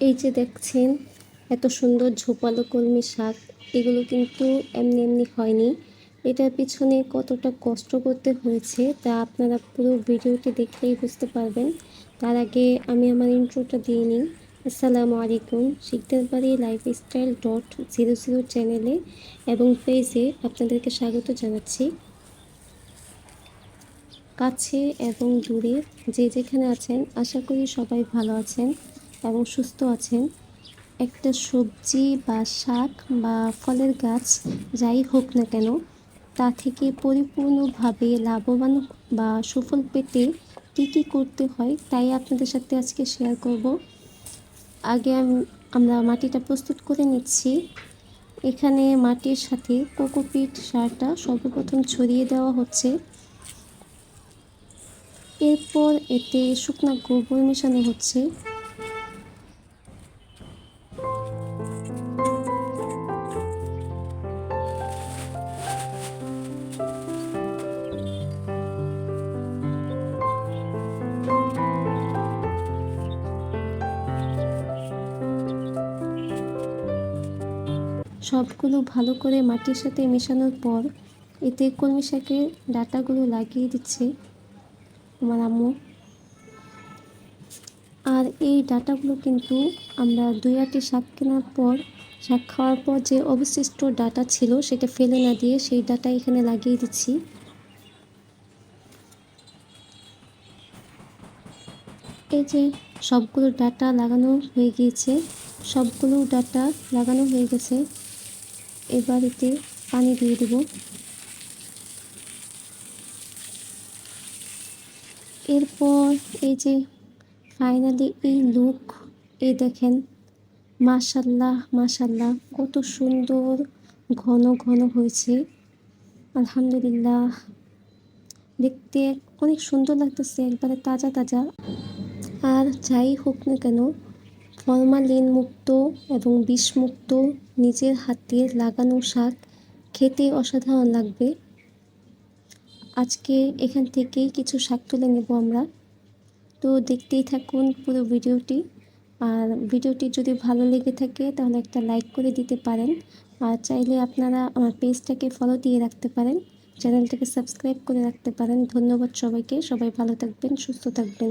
এই যে দেখছেন, এত সুন্দর ঝোপালো কলমি শাক, এগুলো কিন্তু এমনি এমনি হয়নি। এটার পিছনে কতটা কষ্ট করতে হয়েছে তা আপনারা পুরো ভিডিওটি দেখলেই বুঝতে পারবেন। তার আগে আমি আমার ইন্ট্রোটা দিয়ে নিই। আসসালামু আলাইকুম। পারি লাইফস্টাইল ডট জিরো জিরো চ্যানেলে এবং পেজে আপনাদেরকে স্বাগত জানাচ্ছি। কাছে এবং দূরে যে যেখানে আছেন, আশা করি সবাই ভালো আছেন। এবং সুস্থ আছেন। একটা সবজি বা শাক বা ফলের গাছ যাই হোক না কেন, তা থেকে পরিপূর্ণভাবে লাভবান বা সুফল পেতে কী কী করতে হয় তাই আপনাদের সাথে আজকে শেয়ার করব। আগে আমরা মাটিটা প্রস্তুত করে নিচ্ছি। এখানে মাটির সাথে কোকোপিট সারটা সর্বপ্রথম ছড়িয়ে দেওয়া হচ্ছে। এরপর এতে শুকনা গোবর মেশানো হচ্ছে। সবগুলো ভালো করে মাটির সাথে মেশানোর পর এতে কলমি শাকের ডাটাগুলো লাগিয়ে দিচ্ছে আমার আম্মু। আর এই ডাটাগুলো কিন্তু আমরা দুই আটি শাক কেনার পর, শাক খাওয়ার পর যে অবশিষ্ট ডাটা ছিল সেটা ফেলে না দিয়ে সেই ডাটা এখানে লাগিয়ে দিচ্ছি। এই যে সবগুলো ডাটা লাগানো হয়ে গিয়েছে, সবগুলো ডাটা লাগানো হয়ে গেছে। এবার এতে পানি দিয়ে দেব। এরপর এই যে ফাইনালি এই লুক এই দেখেন মাশাল্লাহ মাশাল্লাহ কত সুন্দর ঘন ঘন হয়েছে। আলহামদুলিল্লাহ। দেখতে অনেক সুন্দর লাগতেছে, একবারে তাজা তাজা। আর যাই হোক না কেন ফরমালিন মুক্ত এবং বিষমুক্ত নিজের হাতে লাগানো শাক খেতে অসাধারণ লাগবে। আজকে এখান থেকেই কিছু শাক তুলে নেব আমরা। তো দেখতেই থাকুন পুরো ভিডিওটি। আর ভিডিওটি যদি ভালো লেগে থাকে তাহলে একটা লাইক করে দিতে পারেন। আর চাইলে আপনারা আমার পেজটাকে ফলো দিয়ে রাখতে পারেন। চ্যানেলটাকে সাবস্ক্রাইব করে রাখতে পারেন। ধন্যবাদ সবাইকে। সবাই ভালো থাকবেন, সুস্থ থাকবেন।